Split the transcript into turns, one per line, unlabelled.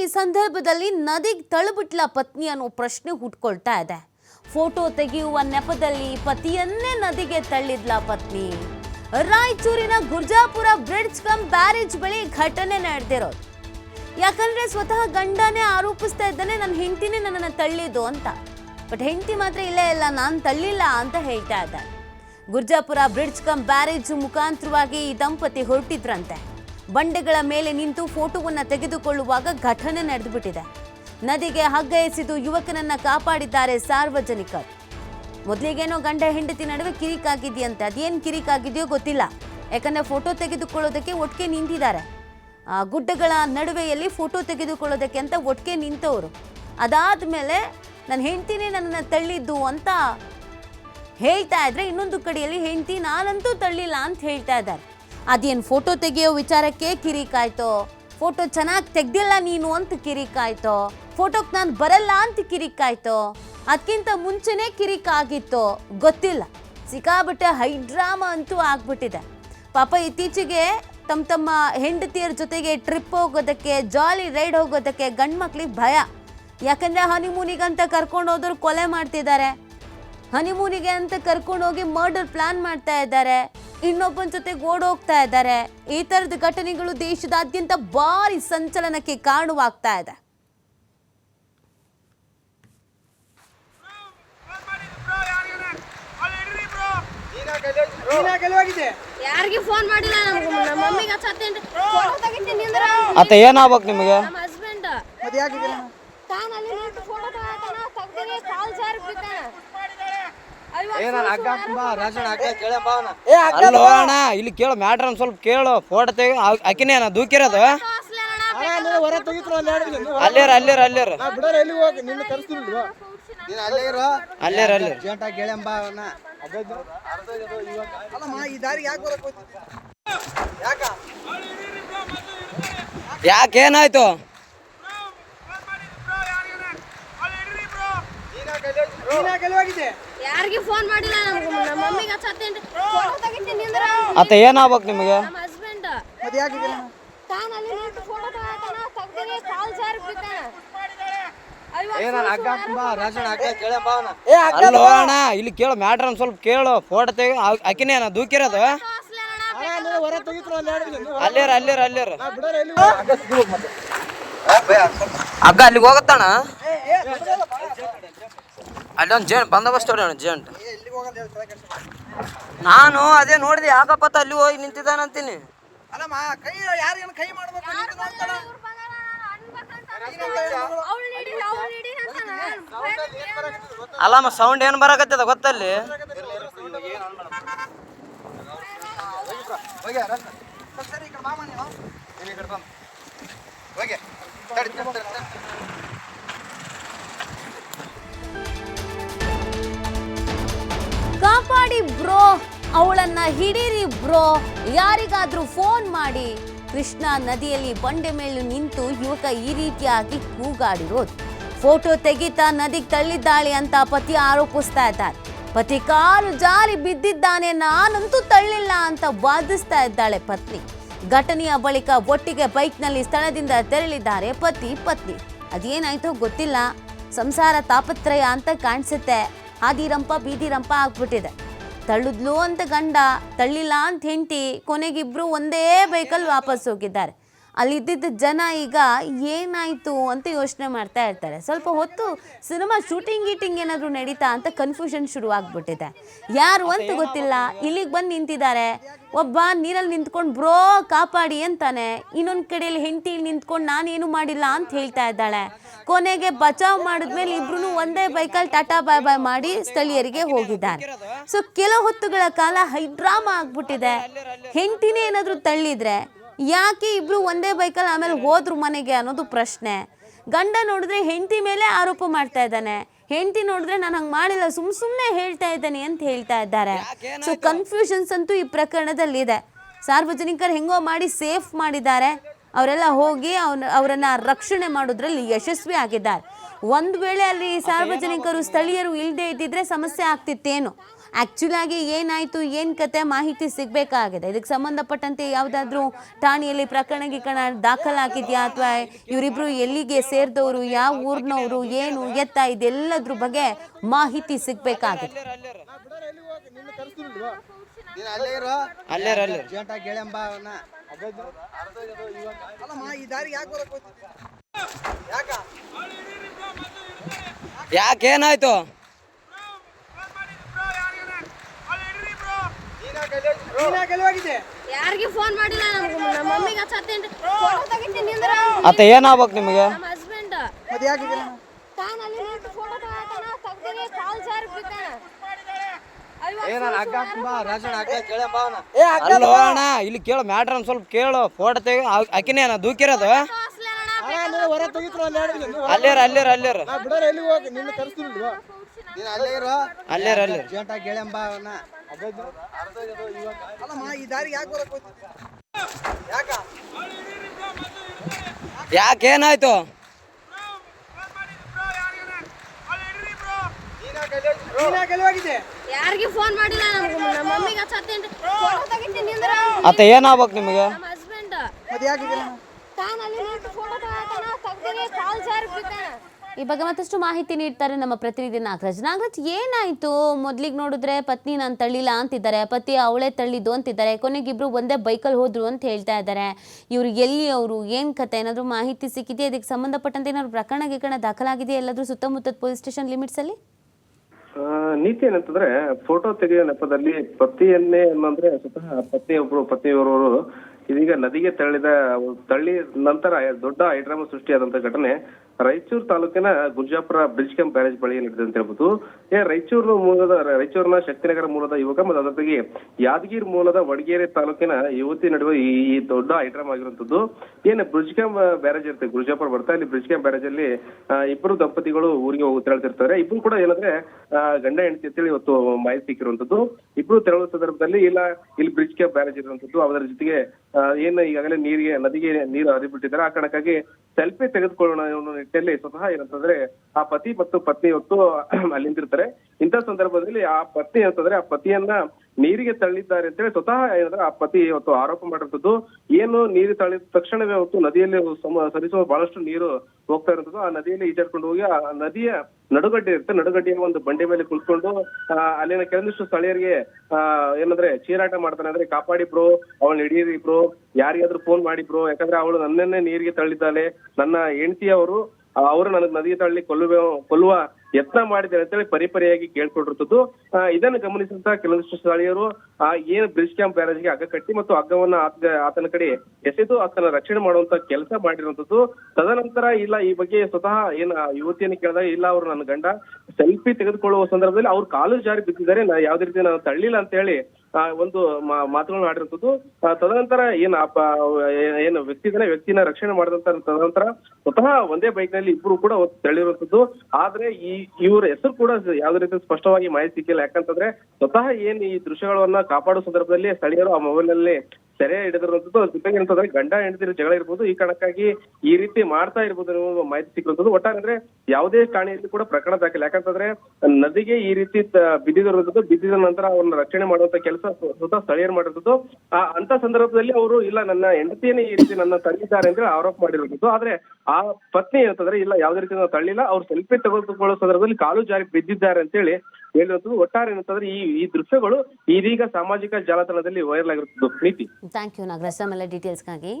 ಈ ಸಂದರ್ಭದಲ್ಲಿ ನದಿಗೆ ತಳ್ಳಿಬಿಟ್ಲ ಪತ್ನಿ ಅನ್ನೋ ಪ್ರಶ್ನೆ ಹುಟ್ಕೊಳ್ತಾ ಇದೆ. ಫೋಟೋ ತೆಗೆಯುವ ನೆಪದಲ್ಲಿ ಪತಿಯನ್ನೇ ನದಿಗೆ ತಳ್ಳಿದ್ಲ ಪತ್ನಿ. ರಾಯಚೂರಿನ ಗುರ್ಜಾಪುರ ಬ್ರಿಡ್ಜ್ ಕಮ್ ಬ್ಯಾರೇಜ್ ಬಳಿ ಘಟನೆ ನಡೆದಿರೋದು. ಯಾಕಂದ್ರೆ ಸ್ವತಃ ಗಂಡನೇ ಆರೋಪಿಸ್ತಾ ಇದ್ದಾನೆ ನನ್ನ ಹೆಂಡತಿನೇ ನನ್ನನ್ನು ತಳ್ಳಿದ್ದು ಅಂತ. ಬಟ್ ಹೆಂಡತಿ ಮಾತ್ರ ಇಲ್ಲೇ ಇಲ್ಲ, ನಾನು ತಳ್ಳಿಲ್ಲ ಅಂತ ಹೇಳ್ತಾ ಇದ್ದಾರೆ ಗುರ್ಜಾಪುರ ಬ್ರಿಡ್ಜ್ ಕಮ್ ಬ್ಯಾರೇಜ್ ಮುಖಾಂತರವಾಗಿ ಈ ದಂಪತಿ ಹೊರಟಿದ್ರಂತೆ. ಬಂಡೆಗಳ ಮೇಲೆ ನಿಂತು ಫೋಟೋವನ್ನು ತೆಗೆದುಕೊಳ್ಳುವಾಗ ಘಟನೆ ನಡೆದುಬಿಟ್ಟಿದೆ. ನದಿಗೆ ಹಗ್ಗ ಎಸೆದು ಯುವಕನನ್ನ ಕಾಪಾಡಿದ್ದಾರೆ ಸಾರ್ವಜನಿಕರು. ಮೊದಲಿಗೇನೋ ಗಂಡ ಹೆಂಡತಿ ನಡುವೆ ಕಿರಿಕಾಗಿದೆಯಂತೆ. ಅದೇನು ಕಿರಿಕಾಗಿದೆಯೋ ಗೊತ್ತಿಲ್ಲ. ಯಾಕಂದ್ರೆ ಫೋಟೋ ತೆಗೆದುಕೊಳ್ಳೋದಕ್ಕೆ ಒಟ್ಟಿಗೆ ನಿಂತಿದ್ದಾರೆ. ಆ ಗುಡ್ಡಗಳ ನಡುವೆಯಲ್ಲಿ ಫೋಟೋ ತೆಗೆದುಕೊಳ್ಳೋದಕ್ಕೆ ಅಂತ ಒಟ್ಟಿಗೆ ನಿಂತವರು. ಅದಾದ ಮೇಲೆ ನನ್ನ ಹೆಂಡ್ತಿನೇ ನನ್ನನ್ನು ತಳ್ಳಿದ್ದು ಅಂತ ಹೇಳ್ತಾ ಇದ್ರೆ ಇನ್ನೊಂದು ಕಡೆಯಲ್ಲಿ ಹೆಂಡತಿ ನಾನಂತೂ ತಳ್ಳಿಲ್ಲ ಅಂತ ಹೇಳ್ತಾ ಇದ್ದಾರೆ. ಅದೇನು ಫೋಟೋ ತೆಗೆಯೋ ವಿಚಾರಕ್ಕೆ ಕಿರಿಕಾಯ್ತೋ ಫೋಟೋ ಚೆನ್ನಾಗಿ ತೆಗ್ದಿಲ್ಲ ನೀನು ಅಂತ ಕಿರಿಕಾಯ್ತೋ ಫೋಟೋಕ್ಕೆ ನಾನು ಬರಲ್ಲ ಅಂತ ಕಿರಿಕಾಯ್ತೋ ಅದಕ್ಕಿಂತ ಮುಂಚೆನೇ ಕಿರಿಕಾಗಿತ್ತು ಗೊತ್ತಿಲ್ಲ. ಸಿಕ್ಕಾಬಿಟ್ಟೆ ಹೈಡ್ರಾಮಾ ಅಂತೂ ಆಗ್ಬಿಟ್ಟಿದೆ. ಪಾಪ ಇತ್ತೀಚೆಗೆ ತಮ್ಮ ತಮ್ಮ ಹೆಂಡತಿಯರ ಜೊತೆಗೆ ಟ್ರಿಪ್ ಹೋಗೋದಕ್ಕೆ ಜಾಲಿ ರೈಡ್ ಹೋಗೋದಕ್ಕೆ ಗಂಡು ಮಕ್ಳಿಗೆ ಭಯ. ಯಾಕಂದರೆ ಹನಿಮೂನಿಗಂತ ಕರ್ಕೊಂಡು ಹೋದ್ರು ಕೊಲೆ ಮಾಡ್ತಿದ್ದಾರೆ. ಹನಿಮೂನಿಗೆ ಅಂತ ಕರ್ಕೊಂಡು ಹೋಗಿ ಮರ್ಡರ್ ಪ್ಲ್ಯಾನ್ ಮಾಡ್ತಾ ಇದ್ದಾರೆ. ಇನ್ನೊಬ್ಬನ ಜೊತೆಗೆ ಓಡೋಗ್ತಾ ಇದ್ದಾರೆ. ಈ ತರದ ಘಟನೆಗಳು ದೇಶದಾದ್ಯಂತ ಭಾರಿ ಸಂಚಲನಕ್ಕೆ ಕಾರಣವಾಗ್ತಾ ಇದೆ.
ಯಾರಿಗೆ ಫೋನ್ ಮಾಡಿಲ್ಲ? ನಮ್ಮ ಮಮ್ಮಿಗೆ ಹಚ್ಚತ್ತೇನ್ರಿ ಫೋಟೋ ತೆಗಿತೀನಿ ಅಂದ್ರ
ಆತ ಏನಾಗ್ಬೇಕು ನಿಮಗೆ?
ನಮ್ಮ ಹಸ್ಬೆಂಡ್ ಫೋಟೋ ತಗೋತಾನ ತೆಗ್ದಿಗೆ ಕಾಲ್ ಜಾರಿ ಬಿದ್ದಾನ
ಅಲ್ಲೋ ಅಣ್ಣ ಇಲ್ಲಿ ಕೇಳು ಮ್ಯಾಟ್ರ್ ಒಂದು ಸ್ವಲ್ಪ ಕೇಳು. ಫೋಟೋ ತೆಗಿ ಆಕಿನೇ ನಾ ದೂಕಿರೋದು. ಅಲ್ಲೇರ ಅಲ್ಲೇರ ಅಲ್ಲೇರ. ಅಲ್ಲೇರ. ಅಲ್ಲೇರ ಯಾಕೆ ಏನಾಯ್ತು?
ಯಾರಿಗೆ ಫೋನ್ ಮಾಡಿಲ್ಲ ನಮ್ಗೆ ನಮ್ಮ ಮಮ್ಮಿಗೆ ಹಚ್ಚತ್ತೇನ್ರಿ ಫೋಟೋ ತೆಗಿತೀನಿ
ಏನಾಗ್ಬೇಕು ನಿಮಗೆ?
ನಮ್ಮ ಹಸ್ಬೆಂಡ್ ತಾನ ಅಲ್ಲಿ ನಿಂತು ಫೋಟೋ ತಗೋತಾನ ಕಾಲ್ ಜಾರಿ ಬಿದ್ದಾನ.
ಅಲ್ಲೋ ಅಣ್ಣ ಇಲ್ಲಿ ಕೇಳು ಮ್ಯಾಟ್ರ್ ಒಂದು ಸ್ವಲ್ಪ ಕೇಳು ಫೋಟೋ ತೆಗಿ ಆಕಿನೇ ಏನ ದೂಕಿರೋದು? ಅಲ್ಲೇರ ಅಲ್ಲೇರ ಅಲ್ಲೇರ. ಅಕ್ಕ ಅಲ್ಲಿಗೆ ಹೋಗತ್ತಣ್ಣ? ಅಲ್ಲೊಂದು ಜೇಂಟ್ ಬಂದೋಬಸ್ತ್ ಹೊಡಿ ಅಣ್ಣ ಜೇಂಟ್ ನಾನು ಅದೇ ನೋಡಿದೆ ಯಾಕಪ್ಪತ್ತ ಅಲ್ಲಿ ಹೋಗಿ ನಿಂತಿದ್ದಾನಂತೀನಿ.
ಅಲ್ಲಮ್ಮ ಕೈ ಯಾರಿಗೇನು ಕೈ ಮಾಡ್ಬೇಕು ನಿಂತು ನೋಡ್ತಾಳ
ಅವ್ಳು ನೀಡಿ ಅವ್ಳು ನೀಡಿ ಅಂತಾನ
ಅಲ್ಲಮ್ಮ ಸೌಂಡ್ ಏನು ಬರಕತ್ತದ ಗೊತ್ತಲ್ಲಿ?
ಹೋಗಿ
ಕಾಪಾಡಿ ಬ್ರೋ, ಅವಳನ್ನ ಹಿಡೀರಿ ಬ್ರೋ. ಯಾರಿಗಾದ್ರೂ ಫೋನ್ ಮಾಡಿ. ಕೃಷ್ಣ ನದಿಯಲ್ಲಿ ಬಂಡೆ ಮೇಲೆ ನಿಂತು ಯುವಕ ಈ ರೀತಿಯಾಗಿ ಕೂಗಾಡಿರೋದು. ಫೋಟೋ ತೆಗಿತಾ ನದಿಗೆ ತಳ್ಳಿದ್ದಾಳೆ ಅಂತ ಪತಿ ಆರೋಪಿಸ್ತಾ ಇದ್ದಾರೆ. ಪತಿ ಕಾಲು ಜಾರಿ ಬಿದ್ದಿದ್ದಾನೆ, ನಾನಂತೂ ತಳ್ಳಿಲ್ಲ ಅಂತ ವಾದಿಸ್ತಾ ಇದ್ದಾಳೆ ಪತ್ನಿ. ಘಟನೆಯ ಬಳಿಕ ಒಟ್ಟಿಗೆ ಬೈಕ್ನಲ್ಲಿ ಸ್ಥಳದಿಂದ ತೆರಳಿದ್ದಾರೆ ಪತಿ ಪತ್ನಿ. ಅದೇನಾಯ್ತೋ ಗೊತ್ತಿಲ್ಲ. ಸಂಸಾರ ತಾಪತ್ರಯ ಅಂತ ಕಾಣಿಸುತ್ತೆ. ಹಾದಿರಂಪ ಬೀದಿರಂಪ ಆಗ್ಬಿಟ್ಟಿದೆ. ತಳ್ಳಿದ್ಲು ಅಂತ ಗಂಡ ತಳ್ಳಿಲ್ಲ ಅಂತ ಹೆಂಡತಿ ಕೊನೆಗಿಬ್ರು ಒಂದೇ ಬೈಕಲ್ಲಿ ವಾಪಸ್ ಹೋಗಿದ್ದಾರೆ. ಅಲ್ಲಿದ್ದಿದ್ದ ಜನ ಈಗ ಏನಾಯಿತು ಅಂತ ಯೋಚನೆ ಮಾಡ್ತಾ ಇರ್ತಾರೆ. ಸ್ವಲ್ಪ ಹೊತ್ತು ಸಿನಿಮಾ ಶೂಟಿಂಗ್ ಗೀಟಿಂಗ್ ಏನಾದರೂ ನಡೀತಾ ಅಂತ ಕನ್ಫ್ಯೂಷನ್ ಶುರು ಆಗಿಬಿಟ್ಟಿದೆ ಯಾರು ಅಂತ ಗೊತ್ತಿಲ್ಲ. ಇಲ್ಲಿಗೆ ಬಂದು ನಿಂತಿದ್ದಾರೆ. ಒಬ್ಬ ನೀರಲ್ಲಿ ನಿಂತ್ಕೊಂಡು ಬ್ರೋ ಕಾಪಾಡಿ ಅಂತಾನೆ. ಇನ್ನೊಂದು ಕಡೆಯಲ್ಲಿ ಹೆಂಡತಿ ನಿಂತ್ಕೊಂಡು ನಾನೇನು ಮಾಡಿಲ್ಲ ಅಂತ ಹೇಳ್ತಾ ಇದ್ದಾಳೆ. ಕೊನೆಗೆ ಬಚಾವ್ ಮಾಡಿದ್ಮೇಲೆ ಇಬ್ರು ಒಂದೇ ಬೈಕಲ್ಲಿ ಟಾಟಾ ಬಾಯ್ ಬಾಯ್ ಮಾಡಿ ಸ್ಥಳೀಯರಿಗೆ ಹೋಗಿದ್ದಾರೆ. ಸೊ ಕೆಲ ಹೊತ್ತುಗಳ ಕಾಲ ಹೈಡ್ರಾಮಾ ಆಗ್ಬಿಟ್ಟಿದೆ. ಹೆಂಡತಿನೇ ಏನಾದರೂ ತಳ್ಳಿದ್ರೆ ಯಾಕೆ ಇಬ್ರು ಒಂದೇ ಬೈಕಲ್ಲಿ ಆಮೇಲೆ ಹೋದ್ರು ಮನೆಗೆ ಅನ್ನೋದು ಪ್ರಶ್ನೆ. ಗಂಡ ನೋಡಿದ್ರೆ ಹೆಂಡತಿ ಮೇಲೆ ಆರೋಪ ಮಾಡ್ತಾ ಇದ್ದಾನೆ. ಹೆಂಡತಿ ನೋಡಿದ್ರೆ ನಾನು ಹಂಗೆ ಮಾಡಿಲ್ಲ ಸುಮ್ ಸುಮ್ಮನೆ ಹೇಳ್ತಾ ಇದ್ದಾನೆ ಅಂತ ಹೇಳ್ತಾ ಇದ್ದಾರೆ. ಸೊ ಕನ್ಫ್ಯೂಷನ್ಸ್ ಅಂತೂ ಈ ಪ್ರಕರಣದಲ್ಲಿ ಇದೆ. ಸಾರ್ವಜನಿಕರು ಹೆಂಗೋ ಮಾಡಿ ಸೇಫ್ ಮಾಡಿದ್ದಾರೆ. ಅವರೆಲ್ಲ ಹೋಗಿ ಅವನ ಅವರನ್ನ ರಕ್ಷಣೆ ಮಾಡೋದ್ರಲ್ಲಿ ಯಶಸ್ವಿ ಆಗಿದ್ದಾರೆ. ಒಂದು ವೇಳೆ ಅಲ್ಲಿ ಸಾರ್ವಜನಿಕರು ಸ್ಥಳೀಯರು ಇಲ್ಲದೆ ಇದ್ದಿದ್ರೆ ಸಮಸ್ಯೆ ಆಗ್ತಿತ್ತೇನು? ಆ್ಯಕ್ಚುಲಿ ಆಗಿ ಏನಾಯಿತು, ಏನು ಕತೆ, ಮಾಹಿತಿ ಸಿಗಬೇಕಾಗಿದೆ? ಇದಕ್ಕೆ ಸಂಬಂಧಪಟ್ಟಂತೆ ಯಾವುದಾದ್ರೂ ಠಾಣೆಯಲ್ಲಿ ಪ್ರಕರಣ ಗಿಕರಣ ದಾಖಲಾಗಿದೆಯಾ ಅಥವಾ ಇವರಿಬ್ಬರು ಎಲ್ಲಿಗೆ ಸೇರಿದವರು, ಯಾವ ಊರಿನವರು, ಏನು, ಎತ್ತ, ಇದೆಲ್ಲದ್ರ ಬಗ್ಗೆ ಮಾಹಿತಿ ಸಿಗಬೇಕಾಗಿದೆ.
ನೀನು ಅಲ್ಲೇ ಇರೋ
ಅಲ್ಲೇ ಅಲ್ಲೇ
ಅರ್ಜೆಂಟ್ ಆಗಿ ಗೆಳೆಯಂಬ ಅವನ್ನ ಅಲ್ಲಮ್ಮ ಈ ದಾರಿ ಯಾಕೆ ಬರಕ್ ಹೋಗ್ತಿದ್ದೆ ಯಾಕ
ಯಾಕೆ ಏನಾಯ್ತು
ನೀನಾಗ ಎಲ್ಲಿ ಹೋಗಿದ್ದೆ
ಯಾರಿಗೆ ಫೋನ್ ಮಾಡಿಲ್ಲ ನಮ್ಗೆ ನಮ್ಮ ಮಮ್ಮಿಗೆ ಹಚ್ಚತ್ತೇನ್ರಿ ಫೋಟೋ ತೆಗಿತೀನಿ ನಿಂದ್ರ
ಅತ್ತ ಏನಾಗ್ಬೇಕು ನಿಮಗೆ?
ನಮ್ಮ ಹಸ್ಬೆಂಡ್
ಮತ್ತೆ ಯಾಕೆ ಗೆಳೆಯನ?
ತಾನು ಅಲ್ಲಿ ನಿಂತು ಫೋಟೋ ತಗೋತಾನ ಕಾಲ್ ಜಾರಿ ಬಿದ್ದಾನ.
ಇಲ್ಲಿ ಕೇಳು ಮ್ಯಾಟ್ರ್ ಒಂದು ಸ್ವಲ್ಪ ಕೇಳು. ಫೋಟೋ ತೆಗಿ ಅಕ್ಕಿನೇ ಅಣ್ಣ ದೂಕಿರೋದು. ಅಲ್ಲೇರ ಅಲ್ಲೇರ ಅಲ್ಲೇರ. ಅಲ್ಲೇರ. ಅಲ್ಲೇರ
ಈ ದಾರಿ ಯಾಕೆ ಬರಕ್ ಹೋಗ್ತಿದ್ದೆ ಯಾಕ?
ಯಾಕೆ ಏನಾಯ್ತು?
ನೀನಾಗ ಎಲ್ಲಿ ಹೋಗಿದ್ದೆ?
ಯಾರಿಗೆ ಫೋನ್ ಮಾಡಿಲ್ಲ ನಮ್ಗೆ? ನಮ್ಮ ಮಮ್ಮಿಗೆ ಹಚ್ಚತ್ತೇನ್ರಿ ಫೋಟೋ ತೆಗಿತೀನಿ ನಿಂದ್ರ?
ಅತ್ತ ಏನಾಗ್ಬೇಕು ನಿಮಗೆ?
ನಮ್ಮ ಹಸ್ಬೆಂಡ್
ಮತ್ತೆ ಯಾಕೆ
ತಾನು ಅಲ್ಲಿ ನಿಂತು ಫೋಟೋ ತಗೋತಾನ ತೆಗ್ದಿನಿ ಕಾಲ್ ಜಾರಿ ಬಿದ್ದಾನ?
ಈ ಬಗ್ಗೆ ಮತ್ತಷ್ಟು ಮಾಹಿತಿ ನೀಡ್ತಾರೆ ನಮ್ಮ ಪ್ರತಿನಿಧಿ ನಾಗರಾಜ್. ನಾಗರಾಜ್, ಏನಾಯ್ತು? ಮೊದ್ಲಿಗೆ ನೋಡಿದ್ರೆ ಪತ್ನಿ ನಾನು ತಳ್ಳಿಲ್ಲ ಅಂತಿದ್ದಾರೆ, ಪತಿ ಅವಳೇ ತಳ್ಳಿದ್ದು ಅಂತಿದ್ದಾರೆ, ಕೊನೆಗಿಬ್ರು ಒಂದೇ ಬೈಕಲ್ಲಿ ಹೋದ್ರು ಅಂತ ಹೇಳ್ತಾ ಇದ್ದಾರೆ. ಇವ್ರು ಎಲ್ಲಿ ಅವರು, ಏನು ಕತೆ ಏನಾದರೂ ಮಾಹಿತಿ ಸಿಕ್ಕಿದೆ ಅದಕ್ಕೆ ಸಂಬಂಧಪಟ್ಟಂತೆ ಏನಾದ್ರು ಪ್ರಕರಣ ಗಿಕರಣ ದಾಖಲಾಗಿದೆ ಎಲ್ಲಾದ್ರೂ ಸುತ್ತಮುತ್ತದ ಪೊಲೀಸ್ ಸ್ಟೇಷನ್ ಲಿಮಿಟ್ಸ್
ಅಲ್ಲಿ? ನೀತಿ ಏನಂತಂದ್ರೆ ಫೋಟೋ ತೆಗೆಯೋ ನೆಪದಲ್ಲಿ ಪತಿಯನ್ನೇ ಅನ್ನಂದ್ರೆ ಸ್ವತಃ ಪತ್ನಿ ಒಬ್ರು ಪತ್ನಿಯವರವರು ಇದೀಗ ನದಿಗೆ ತಳ್ಳಿದ ತಳ್ಳಿ ನಂತರ ದೊಡ್ಡ ಹೈಡ್ರಾಮಾ ಸೃಷ್ಟಿಯಾದಂತ ಘಟನೆ ರಾಯಚೂರು ತಾಲೂಕಿನ ಗುಂಜಾಪುರ ಬ್ರಿಡ್ಜ್ ಕ್ಯಾಂಪ್ ಬ್ಯಾರೇಜ್ ಬಳಿ ನಡೆದಿದೆ ಅಂತ ಹೇಳ್ಬೋದು. ಏ, ರಾಯಚೂರು ಮೂಲದ, ರಾಯಚೂರಿನ ಶಕ್ತಿನಗರ ಮೂಲದ ಯುವಕ ಮತ್ತು ಅದರ ಜೊತೆಗೆ ಯಾದಗಿರಿ ಮೂಲದ ವಡಗೇರೆ ತಾಲೂಕಿನ ಯುವತಿ ನಡುವೆ ಈ ದೊಡ್ಡ ಐಟ್ರಾಮ್ ಆಗಿರುವಂತದ್ದು. ಏನು, ಬ್ರಿಡ್ಜ್ ಕ್ಯಾಂಪ್ ಬ್ಯಾರೇಜ್ ಇರುತ್ತೆ? ಗುರುಜಾಪುರ ಬರ್ತಾ ಇಲ್ಲಿ ಬ್ರಿಡ್ಜ್ ಕ್ಯಾಂಪ್ ಬ್ಯಾರೇಜ್ ಅಲ್ಲಿ ಇಬ್ಬರು ದಂಪತಿಗಳು ಊರಿಗೆ ಹೋಗಿ ತೆರಳ್ತಿರ್ತಾರೆ. ಇಬ್ರು ಕೂಡ ಏನಂದ್ರೆ ಗಂಡ, ಹೆಂಡತಿ ಅಂತೇಳಿ ಇವತ್ತು ಮಾಹಿತಿ ಸಿಕ್ಕಿರುವಂತದ್ದು. ಇಬ್ರು ತೆರಳುವ ಸಂದರ್ಭದಲ್ಲಿ ಇಲ್ಲ, ಇಲ್ಲಿ ಬ್ರಿಡ್ಜ್ ಕ್ಯಾಂಪ್ ಬ್ಯಾರೇಜ್ ಇರುವಂತದ್ದು. ಅದರ ಜೊತೆಗೆ ಏನು ಈಗಾಗಲೇ ನೀರಿಗೆ, ನದಿಗೆ ನೀರು ಹರಿಬಿಟ್ಟಿದ್ದಾರೆ ಆ ಕಾರಣಕ್ಕಾಗಿ ಸೆಲ್ಫಿ ತೆಗೆದುಕೊಳ್ಳೋಣ ಅನ್ನೋ ನಿಟ್ಟಿನಲ್ಲಿ ಸ್ವತಃ ಏನಂತಂದ್ರೆ ಆ ಪತಿ ಮತ್ತು ಪತ್ನಿ ಹೊತ್ತು ಅಲ್ಲಿ ನಿಂತಿರ್ತಾರೆ ಇಂಥ ಸಂದರ್ಭದಲ್ಲಿ ಆ ಪತ್ನಿ ಅಂತಂದ್ರೆ ಆ ಪತಿಯನ್ನ ನೀರಿಗೆ ತಳ್ಳಿದ್ದಾರೆ ಅಂತೇಳಿ ಸ್ವತಃ ಏನಂದ್ರೆ ಆ ಪತಿ ಇವತ್ತು ಆರೋಪ ಮಾಡಿರ್ತದ್ದು ಏನು ನೀರು ತಳ್ಳಿದ ತಕ್ಷಣವೇ ಅವತ್ತು ನದಿಯಲ್ಲಿ ಸರಿಸುವ ಬಹಳಷ್ಟು ನೀರು ಹೋಗ್ತಾ ಇರ್ತದ್ದು ಆ ನದಿಯಲ್ಲಿ ಈಜಾಡ್ಕೊಂಡು ಹೋಗಿ ಆ ನದಿಯ ನಡುಗಡ್ಡೆ ಇರುತ್ತೆ ನಡುಗಡ್ಡೆಯ ಒಂದು ಬಂಡೆ ಮೇಲೆ ಕುಳ್ಕೊಂಡು ಆ, ಅಲ್ಲಿನ ಕೆಲವೊಂದಿಷ್ಟು ಸ್ಥಳೀಯರಿಗೆ ಆ ಏನಂದ್ರೆ ಚೀರಾಟ ಮಾಡ್ತಾನೆ ಅಂದ್ರೆ ಕಾಪಾಡಿ ಬ್ರೋ ಅವಳನ್ನ ಹಿಡಿಯಿರಿ ಬ್ರೋ ಯಾರಿಗಾದ್ರೂ ಫೋನ್ ಮಾಡಿ ಬ್ರೋ ಯಾಕಂದ್ರೆ ಅವಳು ನನ್ನನ್ನೇ ನೀರಿಗೆ ತಳ್ಳಿದ್ದಾಳೆ ನನ್ನ ಹೆಂಡತಿಯವರು ಅವರು ನನಗೆ ನದಿಗೆ ತಳ್ಳಿ ಕೊಲ್ಲುವ ಕೊಲ್ಲುವ ಯತ್ನ ಮಾಡಿದ್ದಾರೆ ಅಂತೇಳಿ ಪರಿಪರಿಯಾಗಿ ಕೇಳ್ಕೊಂಡಿರ್ತದ್ದು ಇದನ್ನು ಗಮನಿಸಿದಂತ ಕೆಲವೊಂದಿಷ್ಟು ಸ್ಥಳೀಯರು, ಆ, ಏನು ಬ್ರಿಡ್ಜ್ ಕ್ಯಾಂಪ್ ಬ್ಯಾರೇಜ್ಗೆ ಹಗ್ಗ ಕಟ್ಟಿ ಮತ್ತು ಹಗ್ಗವನ್ನ ಆತ- ಆತನ ಕಡೆ ಎಸೆದು ಆತನ ರಕ್ಷಣೆ ಮಾಡುವಂತ ಕೆಲಸ ಮಾಡಿರುವಂತದ್ದು. ತದನಂತರ ಇಲ್ಲ, ಈ ಬಗ್ಗೆ ಸ್ವತಃ ಏನ್ ಯುವತಿಯನ್ನು ಕೇಳಿದಾಗ, ಇಲ್ಲ, ಅವರು ನನ್ನ ಗಂಡ. ಸೆಲ್ಫಿ ತೆಗೆದುಕೊಳ್ಳುವ ಸಂದರ್ಭದಲ್ಲಿ ಅವ್ರು ಕಾಲು ಜಾರಿ ಬಿದ್ದಿದ್ದಾರೆ. ನಾ ಯಾವ್ದೇ ರೀತಿ ನಾನು ತಳ್ಳಿಲ್ಲ ಅಂತ ಹೇಳಿ ಒಂದು ಮಾತುಗಳನ್ನ ಆಡಿರುವಂತದ್ದು ತದನಂತರ ಏನ್ ಏನು ವ್ಯಕ್ತಿ ಇದ್ದಾನೆ ವ್ಯಕ್ತಿನ ರಕ್ಷಣೆ ಮಾಡಿದಂತ ತದನಂತರ ಸ್ವತಃ ಒಂದೇ ಬೈಕ್ನಲ್ಲಿ ಇಬ್ರು ಕೂಡ ಒತ್ತು ತಳ್ಳಿರುವಂತದ್ದು ಆದ್ರೆ ಈ, ಇವರ ಹೆಸರು ಕೂಡ ಯಾವ್ದೇ ರೀತಿ ಸ್ಪಷ್ಟವಾಗಿ ಮಾಹಿತಿ ಸಿಕ್ಕಿಲ್ಲ. ಯಾಕಂತಂದ್ರೆ ಸ್ವತಃ ಏನ್ ಈ ದೃಶ್ಯಗಳನ್ನ ಕಾಪಾಡುವ ಸಂದರ್ಭದಲ್ಲಿ ಸ್ಥಳೀಯರು ಆ ಮೊಬೈಲ್ನಲ್ಲಿ ಸೆರೆ ಹಿಡಿದಿರುವಂತದ್ದು ಅದ್ರ ಜೊತೆಗೆ ಏನಂತಂದ್ರೆ ಗಂಡ ಹೆಂಡತಿರ ಜಗಳ ಇರ್ಬೋದು, ಈ ಕಾರಣಕ್ಕಾಗಿ ಈ ರೀತಿ ಮಾಡ್ತಾ ಇರ್ಬೋದು ಅನ್ನೋ ಮಾಹಿತಿ ಸಿಕ್ಕಿರುವಂತದ್ದು. ಒಟ್ಟಾರೆ ಅಂದ್ರೆ ಯಾವುದೇ ಠಾಣೆಯಲ್ಲಿ ಕೂಡ ಪ್ರಕರಣ ದಾಖಲೆ. ಯಾಕಂತಂದ್ರೆ ನದಿಗೆ ಈ ರೀತಿ ಬಿದ್ದಿರುವಂತದ್ದು, ಬಿದ್ದಿದ ನಂತರ ಅವ್ರನ್ನ ರಕ್ಷಣೆ ಮಾಡುವಂತ ಕೆಲಸ ಸ್ವತಃ ಸ್ಥಳೀಯರು ಮಾಡಿರ್ತದ್ದು ಆ ಅಂತ ಸಂದರ್ಭದಲ್ಲಿ ಅವರು, ಇಲ್ಲ, ನನ್ನ ಹೆಂಡತಿಯನ್ನೇ ಈ ರೀತಿ ನನ್ನ ತಳ್ಳಿದ್ದಾರೆ ಅಂತ ಆರೋಪ ಮಾಡಿರುವಂತದ್ದು. ಆದ್ರೆ ಆ ಪತ್ನಿ ಏನಂತಂದ್ರೆ ಇಲ್ಲ, ಯಾವುದೇ ರೀತಿ ನಾವು ತಳ್ಳಿಲ್ಲ, ಅವ್ರು ಸೆಲ್ಫಿ ತೆಗೆದುಕೊಳ್ಳೋ ಸಂದರ್ಭದಲ್ಲಿ ಕಾಲು ಜಾರಿ ಬಿದ್ದಿದ್ದಾರೆ ಅಂತ ಹೇಳಿ ಹೇಳಿರುವಂತದ್ದು ಒಟ್ಟಾರೆ ಏನಂತಂದ್ರೆ ಈ ಈ ದೃಶ್ಯಗಳು ಇದೀಗ ಸಾಮಾಜಿಕ ಜಾಲತಾಣದಲ್ಲಿ ವೈರಲ್ ಆಗಿರುತ್ತದೆ ಪ್ರೀತಿ
ಥ್ಯಾಂಕ್ ಯು ನಾಗರಾಜ್. ಆಮೇಲೆ ಡೀಟೇಲ್ಸ್ಗಾಗಿ